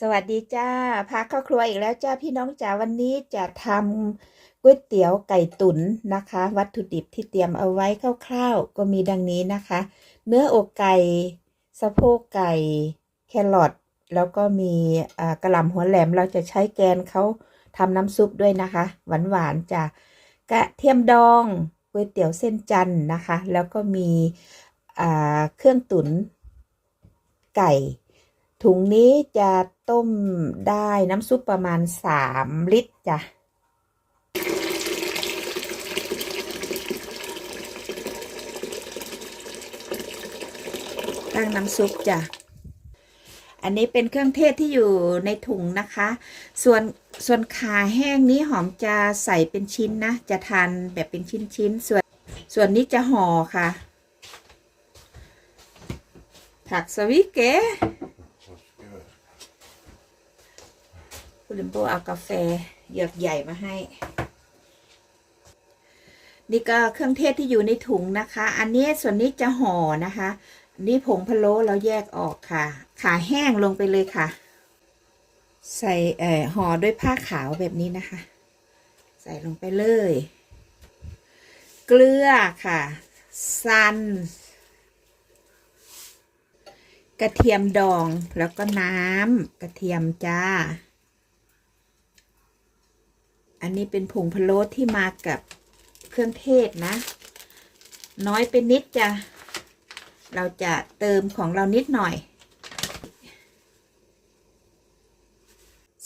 สวัสดีจ้าพาเข้าครัวอีกแล้วจ้าพี่น้องจ๋าวันนี้จะทำก๋วยเตี๋ยวไก่ตุ๋นนะคะ วัตถุดิบที่เตรียมเอาไว้คร่าวๆก็มีดังนี้นะคะ เนื้ออกไก่สะโพกไก่แครอทแล้วก็มีกระหล่ำหัวแหลมเราจะใช้แกนเขาทำน้ำซุปด้วยนะคะ หวานๆจ้ะกระเทียมดองก๋วยเตี๋ยวเส้นจันทร์นะคะ แล้วก็มีเครื่องตุ๋นไก่ ถุงนี้จะต้มได้น้ำซุปประมาณ3ลิตรจ้ะตั้งน้ำซุปจ้ะ อันนี้เป็นเครื่องเทศที่อยู่ในถุงนะคะ ส่วนส่วนขาแห้งนี้หอมจะใส่เป็นชิ้นนะ จะทานแบบเป็นชิ้นๆส่วนส่วนนี้จะห่อค่ะ ผักสวิเกะ คุณลิมโบเอากาแฟเหยือกใหญ่มาให้ นี่ก็เครื่องเทศที่อยู่ในถุงนะคะ อันนี้ส่วนนี้จะห่อนะคะนนี้ผงพะโล้เราแยกออกค่ะ ขาแห้งลงไปเลยค่ะ ใส่เอ่อห่อด้วยผ้าขาวแบบนี้นะคะ ใส่ลงไปเลย เกลือค่ะซันกระเทียมดองแล้วก็น้ำกระเทียมจ้า อันนี้เป็นผงพะโล้ที่มากับเครื่องเทศนะ น้อยไปนิดจ้ะเราจะเติมของเรานิดหน่อย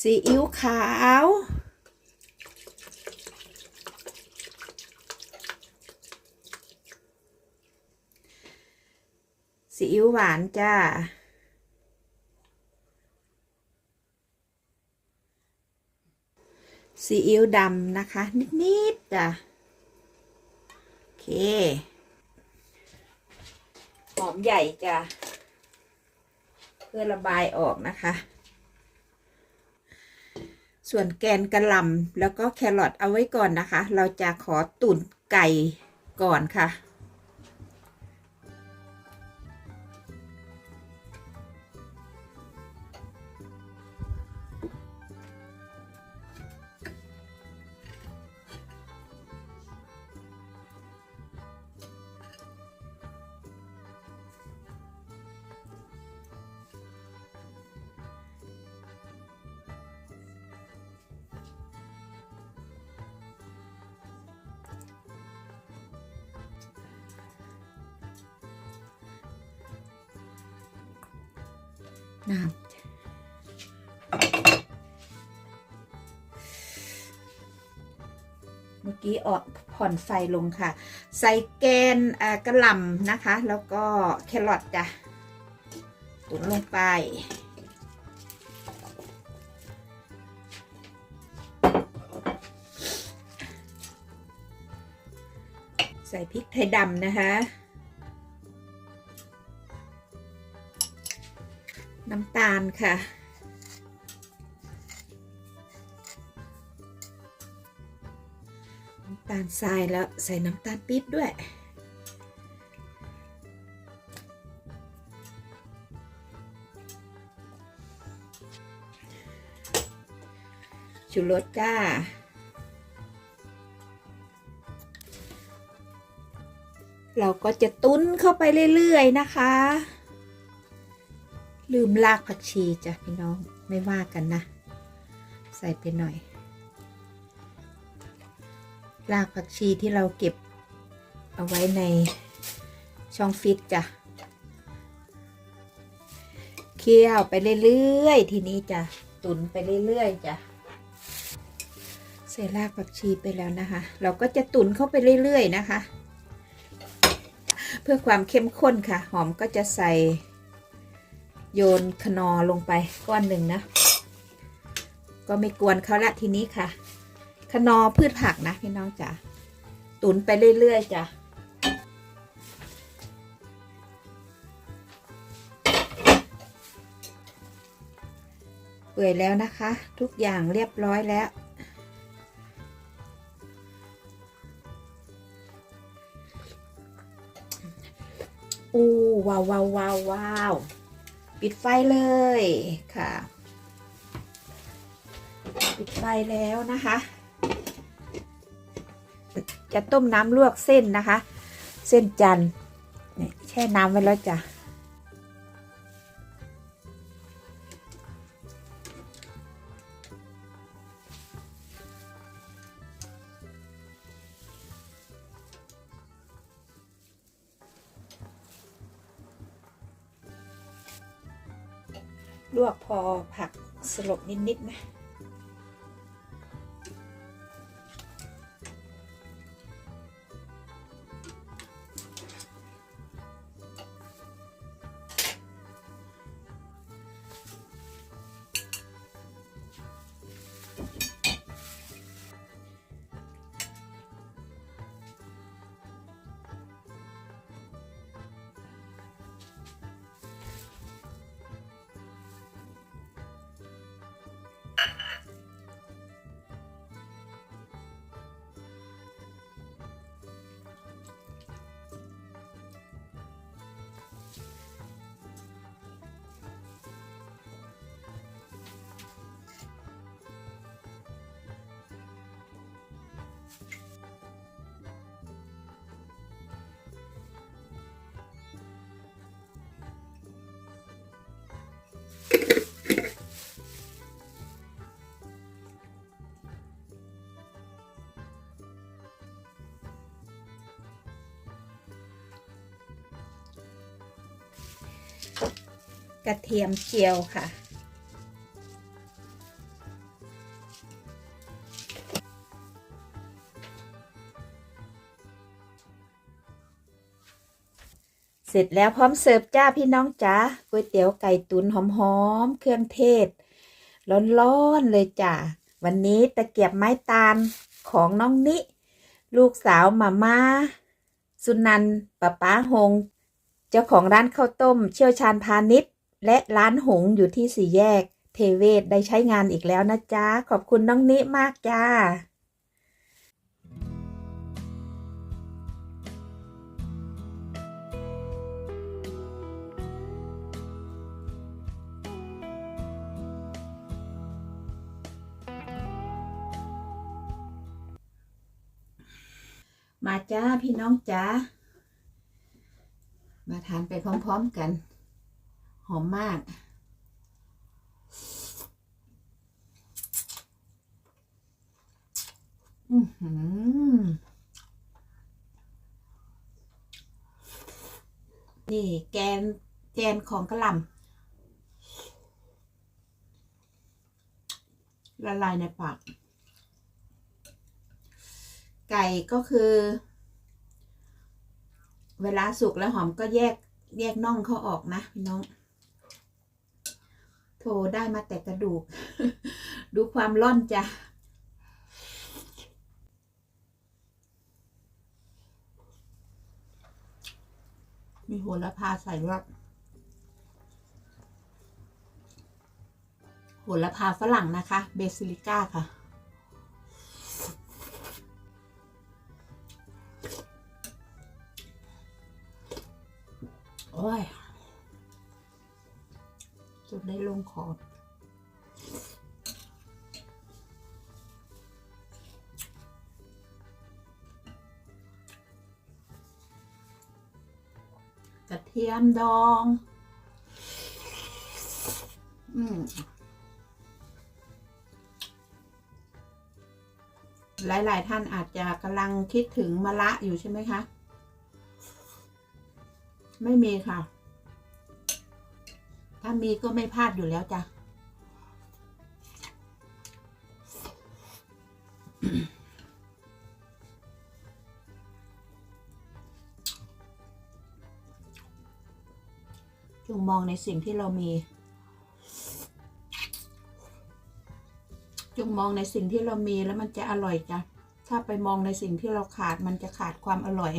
ซีอิ๊วขาวซีอิ๊วหวานจ้า ซีอิ๊วดำนะคะ นิดๆจ้ะโอเค หอมใหญ่จ้ะเพื่อระบายออกนะคะ ส่วนแกนกระหล่ำแล้วก็แครอทเอาไว้ก่อนนะคะ เราจะขอตุ๋นไก่ก่อนค่ะ น้ำจ้ะเมื่อกี้ออกผ่อนไฟลงค่ะ ใส่แกนกระหล่ำนะคะ แล้วก็แครอทจ้ะตุ๋นลงไปใส่พริกไทยดำนะคะ น้ำตาลค่ะ น้ำตาลทรายแล้วใส่น้ำตาลปี๊บด้วย ชูรสจ้าเราก็จะตุ้นเข้าไปเรื่อย ๆ นะคะ ลืมรากผักชีจ้ะพี่น้องไม่ว่ากันนะ ใส่ไปหน่อย รากผักชีที่เราเก็บเอาไว้ในช่องฟิตจ้ะเคี่ยวไปเรื่อยๆ ทีนี้จ้ะตุนไปเรื่อยๆจ้ะใส่รากผักชีไปแล้วนะคะ เราก็จะตุนเข้าไปเรื่อยๆนะคะ เพื่อความเข้มข้นค่ะ หอมก็จะใส่ โยนคนอลงไปก้อนหนึ่งนะ ก็ไม่กวนเขาละทีนี้ค่ะคนอพืชผักนะพี่น้องจ๋าตุนไปเรื่อยๆจ้ะเปื่อยแล้วนะคะ ทุกอย่างเรียบร้อยแล้ว อู้วาวว้าวว้าวว้าว ปิดไฟเลยค่ะ ปิดไฟแล้วนะคะ จะต้มน้ำลวกเส้นนะคะ เส้นจันทร์แช่น้ำไว้แล้วจ้ะ ลบนิดๆนะ กระเทียมเจียวค่ะ เสร็จแล้วพร้อมเสิร์ฟจ้าพี่น้องจ้าก๋วยเตี๋ยวไก่ตุ๋นหอมๆเครื่องเทศ ร้อนๆเลยจ้าวันนี้ตะเกียบไม้ตาลของน้องนิ ลูกสาวมาม่าสุนันท์ป้าป้าหง เจ้าของร้านข้าวต้มเชี่ยวชาญพาณิชย์ และร้านหงอยู่ที่สี่แยก เทเวศได้ใช้งานอีกแล้วนะจ๊ะ ขอบคุณน้องนิมากจ้ามาจ้าพี่น้องจ้า มาทานไปพร้อม ๆ กัน หอมมาก อือหือ นี่แกนแกนของกระหล่ำละลายในปาก ไก่ก็คือเวลาสุกแล้วหอมก็แยกแยกน่องเขาออกนะพี่น้อง โถได้มาแต่กระดูก ดูความร่อนจ้ะมีโหระพาใส่ด้วยโหระพาฝรั่งนะคะ เบซิลิก้าค่ะ โอ้ยจุด ได้ลงคอๆกระเทียมดอง อืม หลาย ๆ ท่านอาจจะกำลังคิดถึงมะระอยู่ใช่ไหมคะ ไม่มีค่ะ ถ้ามีก็ไม่พลาดอยู่แล้วจ้ะจงมองในสิ่งที่เรามี จงมองในสิ่งที่เรามีแล้วมันจะอร่อยจ้ะ ถ้าไปมองในสิ่งที่เราขาดมันจะขาดความอร่อย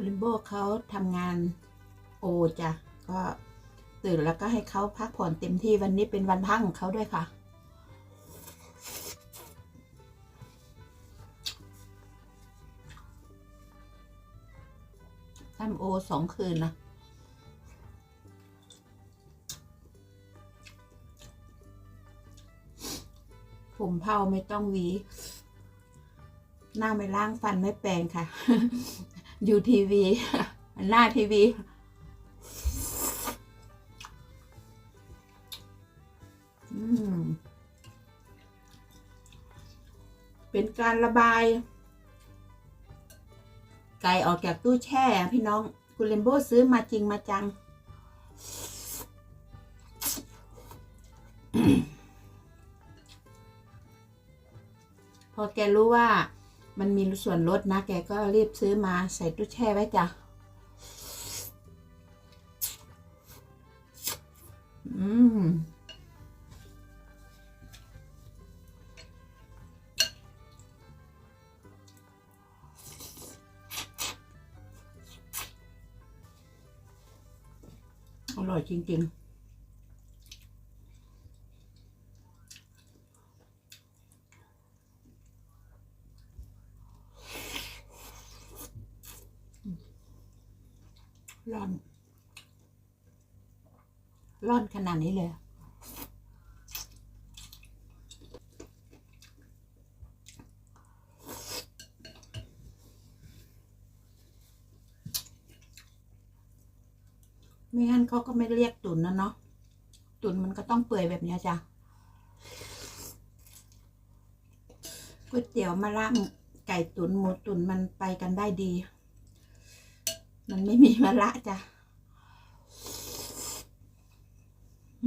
คุณลิมโบเขาทำงานโอจ้ะก็ตื่นแล้วก็ให้เขาพักผ่อนเต็มที่วันนี้เป็นวันพักของเขาด้วยค่ะ ทำโอสองคืนนะผมเผาไม่ต้องหวี หน้าไม่ล้างฟันไม่แปรงค่ะ ยู่ทีวีหน้าทีวีเป็นการระบาย ไก่ออกจากตู้แช่ พี่น้อง คุณเลมโบซื้อมาจริงมาจัง พอแกรู้ว่า มันมีส่วนลดนะ แกก็รีบซื้อมาใส่ตู้แช่ไว้จ้ะ อืมอร่อยจริง ๆ ร้อน ร้อ นขนาดนี้เลย ไม่งั้นเขาก็ไม่เรียกตุนนะเนาะ ตุนมันก็ต้องเปื่อยแบบนี้จ้ะก๋วยเตี๋ยวมะระไก่ตุนหมูตุนมันไปกันได้ดี มันไม่มีมะระจ้ะอืม เต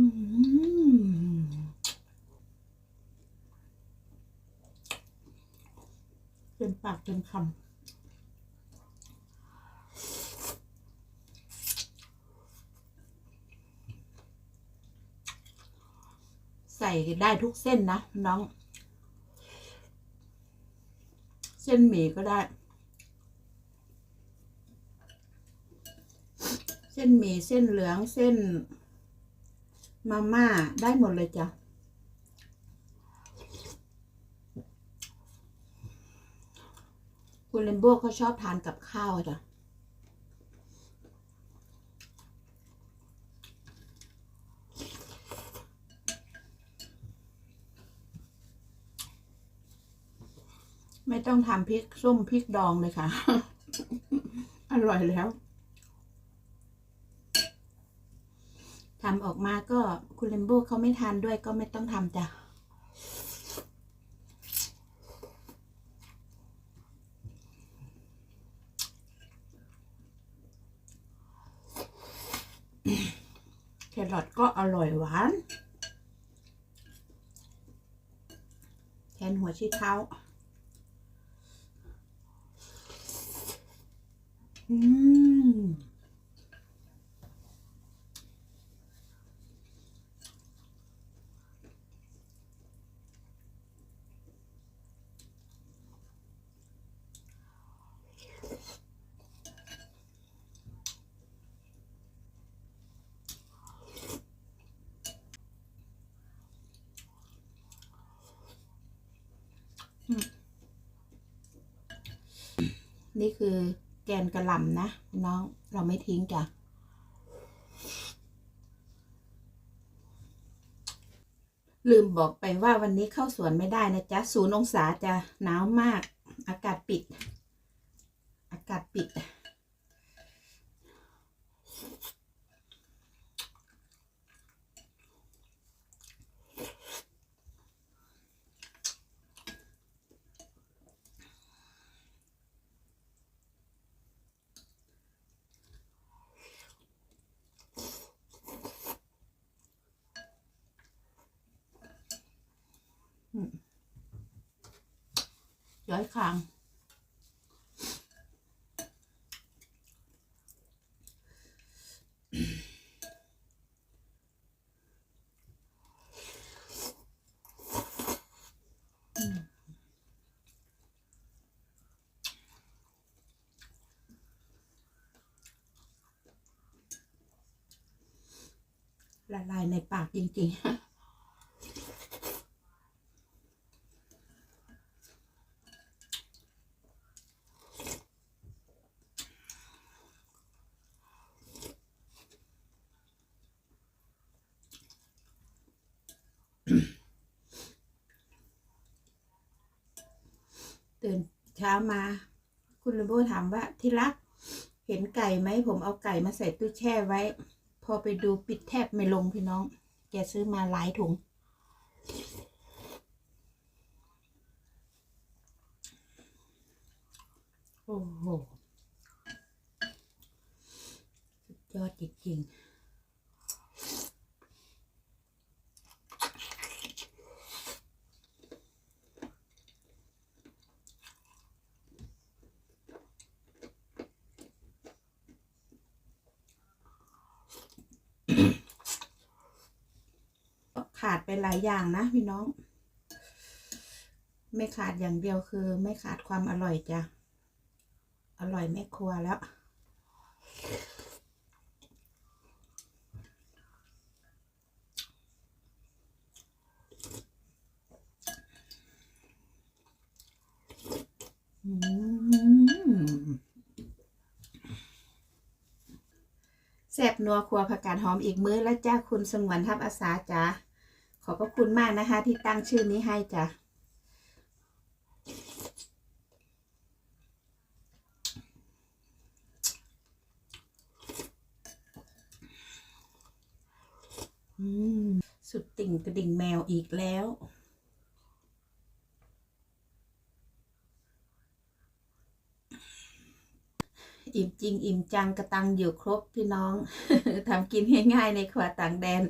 ็มปากเต็มคำใส่ได้ทุกเส้นนะน้อง เส้นหมี่ก็ได้ เส้นหมี่เส้นเหลืองเส้น มาม่าได้หมดเลยจ้ะคุณเลมโบ้เขาชอบทานกับข้าวจ้ะไม่ต้องทำพริกส้มพริกดองเลยค่ะ อร่อยแล้ว ทำออกมาก็คุณเลมโบ้เขาไม่ทานด้วยก็ไม่ต้องทำจ้ะแครอทก็อร่อยหวาน แทนหัวชีเท้า อืม นี่คือแกนกระหล่ำนะน้องเราไม่ทิ้งจ้ะลืมบอกไปว่าวันนี้เข้าสวนไม่ได้นะจ๊ะศูนย์องศาจะหนาวมาก อากาศปิด อากาศปิด้อยคงละลายในปากจริงๆ ตื่นเช้ามา คุณลุงโบถามว่าที่รัก เห็นไก่ไหมผมเอาไก่มาใส่ตู้แช่ไว้ พอไปดูปิดแทบไม่ลงพี่น้อง แกซื้อมาหลายถุง โอ้โห สุดยอดจริงๆ ไปหลายอย่างนะพี่น้อง ไม่ขาดอย่างเดียวคือ ไม่ขาดความอร่อยจ้ะ อร่อยแม่ครัวแล้ว อืมแซ่บนัวครัวผักกาดหอมอีกมื้อแล้วจ้าคุณสงวนทับอาสาจ้า ขอบพระคุณมากนะคะ ที่ตั้งชื่อนี้ให้จ้ะสุดติ่งกระดิ่งแมวอีกแล้ว อิ่มจริง อิ่มจังกระตังอยู่ครบพี่น้องทำกินง่ายๆในครัวต่างแดน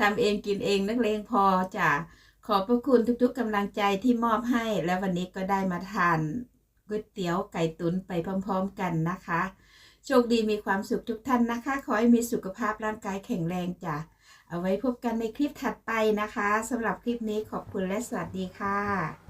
ทำเองกินเองนักเลงพอจ้ะขอบพระคุณทุกๆกำลังใจที่มอบให้ แล้ววันนี้ก็ได้มาทานก๋วยเตี๋ยวไก่ตุ๋นไปพร้อมๆกันนะคะ โชคดีมีความสุขทุกท่านนะคะ ขอให้มีสุขภาพร่างกายแข็งแรงจ้ะเอาไว้พบกันในคลิปถัดไปนะคะสำหรับคลิปนี้ขอบคุณและสวัสดีค่ะ